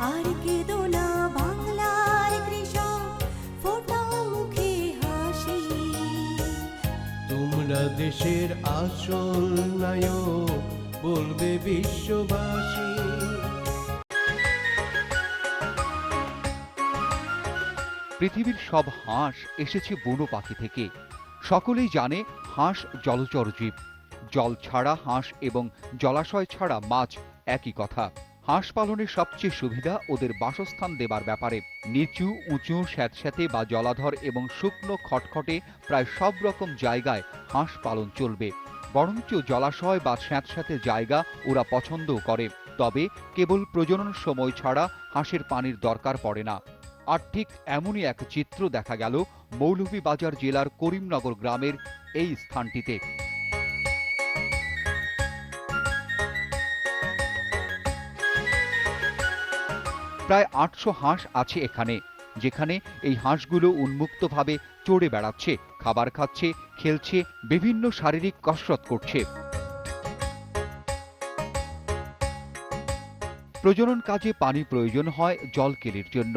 আর কেঁদো না বাংলার কৃষক ফোটাও মুখে হাসি। তোমরা দেশের আসল নায়ক বলবে বিশ্ববাসী। পৃথিবীর সব হাঁস এসেছে বুনো পাখি থেকে। সকলেই জানে হাঁস জলচর জীব। জল ছাড়া হাঁস এবং জলাশয় ছাড়া মাছ একই কথা। হাঁস পালনের সবচেয়ে সুবিধা ওদের বাসস্থান দেবার ব্যাপারে। নিচু, উঁচু, স্যাঁতস্যাঁতে বা জলাধর এবং শুকনো খটখটে প্রায় সব রকম জায়গায় হাঁস পালন চলবে। বরঞ্চ জলাশয় বা স্যাঁতস্যাঁতে জায়গা ওরা পছন্দও করে। তবে কেবল প্রজনন সময় ছাড়া হাঁসের পানির দরকার পড়ে না। আর ঠিক এমনই এক চিত্র দেখা গেল মৌলভীবাজার জেলার করিমনগর গ্রামের এই স্থানটিতে। প্রায় আটশো হাঁস আছে এখানে, যেখানে এই হাঁসগুলো উন্মুক্তভাবে চড়ে বেড়াচ্ছে, খাবার খাচ্ছে, খেলছে, বিভিন্ন শারীরিক কসরত করছে। প্রজনন কাজে পানি প্রয়োজন হয় জলকেলির জন্য।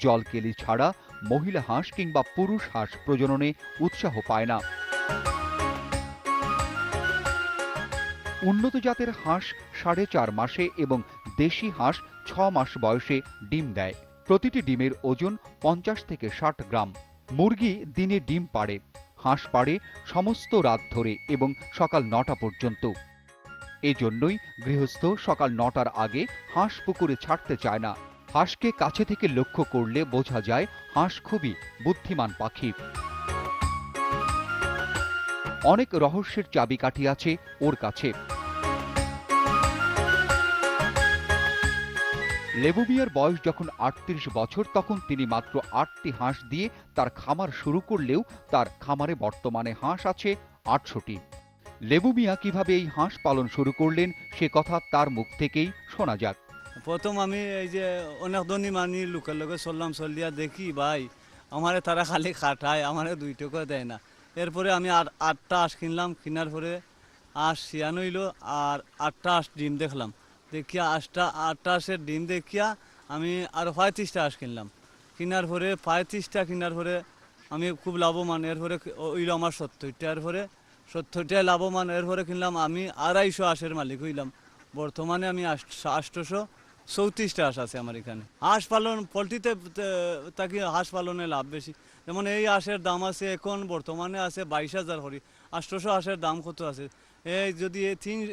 জলকেলি ছাড়া মহিলা হাঁস কিংবা পুরুষ হাঁস প্রজননে উৎসাহ পায় না। উন্নত জাতের হাঁস সাড়ে চার মাসে এবং দেশি হাঁস ছ মাস বয়সে ডিম দেয়। প্রতিটি ডিমের ওজন পঞ্চাশ থেকে ষাট গ্রাম। মুরগি দিনে ডিম পাড়ে, হাঁস পাড়ে সমস্ত রাত ধরে এবং সকাল নটা পর্যন্ত। এজন্যই গৃহস্থ সকাল নটার আগে হাঁস পুকুরে ছাড়তে চায় না। হাঁসকে কাছে থেকে লক্ষ্য করলে বোঝা যায় হাঁস খুবই বুদ্ধিমান পাখি। অনেক রহস্যের চাবিকাঠি আছে ওর কাছে। লেবু মিয়ার বয়স যখন আটত্রিশ বছর, তখন তিনি মাত্র আটটি হাঁস দিয়ে তার খামার শুরু করলেও তার খামারে বর্তমানে হাঁস আছে আটশোটি। লেবু মিয়া কীভাবে এই হাঁস পালন শুরু করলেন, সে কথা তার মুখ থেকেই শোনা যাক। প্রথম আমি এই যে অনেক ধনী মানি, লোকের লগে চললাম, চলিয়া দেখি, ভাই, আমারে তারা খালি খাটায়, আমারে দুই টাকা দেয় না। এরপরে আমি আর আটটা আঁশ কিনলাম, কেনার পরে আঁশ শিয়ান হইল, আর আটটা আঁশ ডিম দেখলাম। দেখিয়া আটটা আটটা আঁশের ডিম দেখিয়া আমি আর পঁয়ত্রিশটা আঁশ কিনলাম। কেনার পরে পঁয়ত্রিশটা কেনার পরে আমি খুব লাভবান। এর পরে হইল আমার সত্তরটা। এর পরে সত্তরটায় লাভবান। এর পরে কিনলাম আমি আড়াইশো আঁশের মালিক হইলাম। বর্তমানে আমি আষ্টশো চৌত্রিশটা হাঁস আছে আমার এখানে। হাঁস পালন, পোলট্রিতে তাকে হাঁস পালনে লাভ বেশি। যেমন এই হাঁসের দাম আছে, এখন বর্তমানে আছে বাইশ হাজার করি আষ্টশো হাঁসের দাম কত আছে? যদি তিন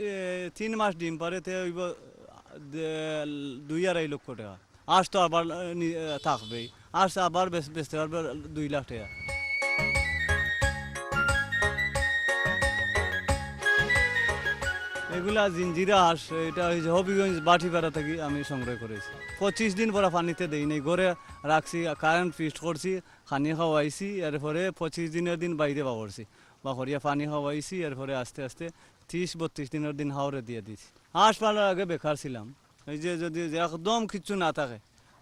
তিন মাস ডিম পারে, তে হইব দুই আড়াই লক্ষ টাকা। হাঁস তো আবার থাকবেই। হাঁস আবার বেচ- বেচতে পারবে দুই লাখ টাকা। এগুলা জিঞ্জিরা হাঁস, এটা হয়েছে হবিগঞ্জ বাটিপাড়া থেকে আমি সংগ্রহ করেছি। পঁচিশ দিন পরে পানিতে দেই নাই, ঘরে রাখছি, কারেন্ট ফিস্ট করছি, খানি খাওয়াইছি, এরপরে পঁচিশ দিনের দিন বাইরে বাবরছি বাহরিয়া পানি খাওয়াইছি এরপরে আস্তে আস্তে ত্রিশ বত্রিশ দিনের দিন হাওড়ে দিয়ে দিছি হাঁস পালার আগে বেকার ছিলাম। এই যে যদি একদম কিচ্ছু না থাকে,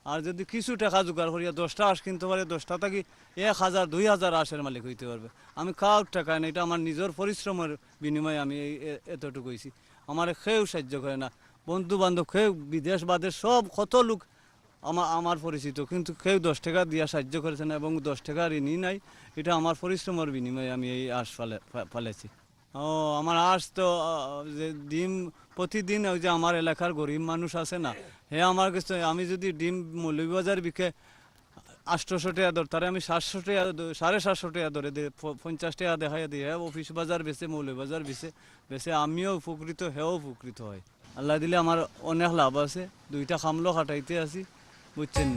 আর যদি কিছু টাকা জোগাড় করিয়া দশটা হাঁস কিনতে পারে, দশটা থাকি এক হাজার, দুই হাজার হাঁসের মালিক হইতে পারবে। আমি কাউর টাকা না এটা আমার নিজের পরিশ্রমের বিনিময়ে আমি এই এতটুকু হয়েছি আমার কেউ সাহায্য করে না। বন্ধু বান্ধব কেউ বিদেশ বাদেশ সব কত লোক আমার আমার পরিচিত, কিন্তু কেউ দশ টাকা দিয়া সাহায্য করেছে না এবং দশ টাকা ঋণই নাই। এটা আমার পরিশ্রমের বিনিময়ে আমি এই আঁশ ফালে ফালেছি। ও, আমার আঁশ তো যে ডিম প্রতিদিন ওই যে আমার এলাকার গরিব মানুষ আছে না, হে আমার কাছে, আমি যদি ডিম মৌলভীবাজার বিকে আটশোশো টাকা দর, তারে আমি সাতশো টাকা সাড়ে সাতশো টাকা ধরে দিয়ে পঞ্চাশ টাকা দেখাই দিয়ে অফিস বাজার বেছে মৌলভীবাজার বেছে বেছে আমিও উপকৃত, হেও উপকৃত হয়। আল্লাহ দিলে আমার অনেক লাভ আছে, দুইটা খামলো খাটাইতে আছি। বুঝছেন?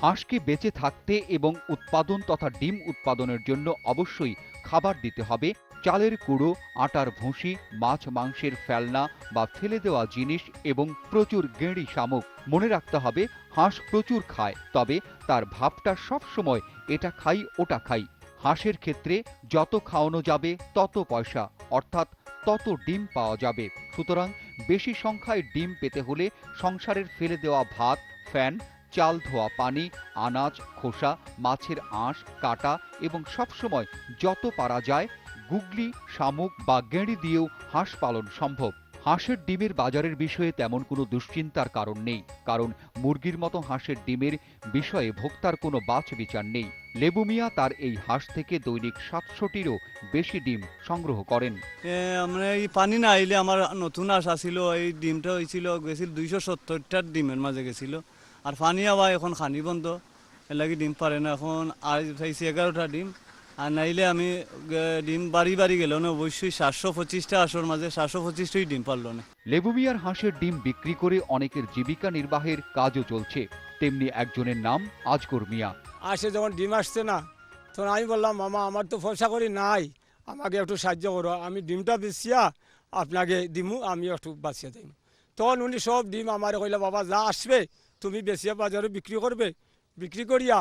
হাঁসকে বেঁচে থাকতে এবং উৎপাদন তথা ডিম উৎপাদনের জন্য অবশ্যই খাবার দিতে হবে। চালের কুড়ো আটার ভুসি, মাছ মাংসের ফেলনা বা ফেলে দেওয়া জিনিস এবং প্রচুর গেঁড়ি শামুক। মনে রাখতে হবে, হাঁস প্রচুর খায়, তবে তার ভাবটা সব সময় এটা খাই, ওটা খাই। হাঁসের ক্ষেত্রে যত খাওয়ানো যাবে, তত পয়সা, অর্থাৎ তত ডিম পাওয়া যাবে। সুতরাং বেশি সংখ্যায় ডিম পেতে হলে সংসারের ফেলে দেওয়া ভাত, ফ্যান, চাল, ধোয়া পানি, আনাজ, খোসা, মাছের আঁশ, কাটা এবং সবসময় যত পারা যায় গুগলি, শামুক বা গেঁড়ি দিয়েও হাঁস পালন সম্ভব। হাঁসের ডিমের বাজারের বিষয়ে তেমন কোনো দুশ্চিন্তার কারণ নেই, কারণ মুরগির মতো হাঁসের ডিমের বিষয়ে ভোক্তার কোনো বাছ বিচার নেই। লেবু মিয়া তার এই হাঁস থেকে দৈনিক সাতশোটিরও বেশি ডিম সংগ্রহ করেন। আমরা এই পানি না আইলে আমার নতুন হাঁস আসিল এই ডিমটা হয়েছিল গেছিল দুইশো সত্তরটার ডিমের মাঝে গেছিল। আর পানি আবার এখন খানি বন্ধ, এর লাগে ডিম পারে না। এখন আর চাইছি এগারোটা ডিম। আর নাইলে আমি ডিম বাড়ি বাড়ি গেল না অবশ্যই সাতশো পঁচিশটা আসর মাঝে সাতশো পঁচিশটাই ডিম পারল না। লেবু মিয়ার হাঁসের ডিম বিক্রি করে অনেকের জীবিকা নির্বাহের কাজও চলছে। তেমনি একজনের নাম আজগর মিয়া। আসে যখন ডিম আসছে না তখন আমি বললাম মামা আমার তো পয়সা করি নাই আমাকে একটু সাহায্য করো। আমি ডিমটা বেচিয়া আপনাকে দিমু আমি একটু বাঁচিয়ে দিম। তখন উনি সব ডিম আমার কইলে বাবা যা আসবে তুমি বেচিয়া বাজারে বিক্রি করবে। বিক্রি করিয়া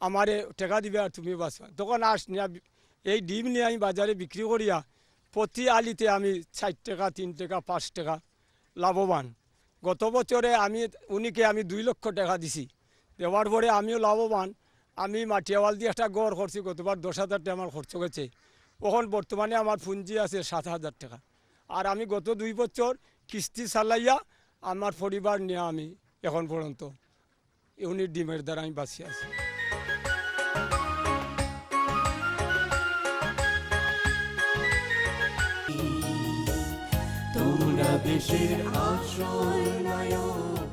আমারে টাকা দিবে আর তুমি বাঁচবা তখন আস নিয়া এই ডিম নিয়ে আমি বাজারে বিক্রি করিয়া প্রতি আলিতে আমি ষাট টাকা, তিন টাকা, পাঁচ টাকা লাভবান। গত বছরে আমি, উনিকে আমি দুই লক্ষ টাকা দিছি। দেওয়ার পরে আমিও লাভবান। আমি মাটিয়াওয়াল দিয়ে একটা গড় করছি, গতবার দশ হাজার টাকা আমার খরচ গেছে এখন বর্তমানে আমার পুঁজি আছে সাত হাজার টাকা। আর আমি গত দুই বছর কিস্তি চালাইয়া আমার পরিবার নিয়ে আমি এখন পর্যন্ত ইউনিট ডিমের দ্বারা আমি বাঁচি আছি। দেশের আসল নায়ক।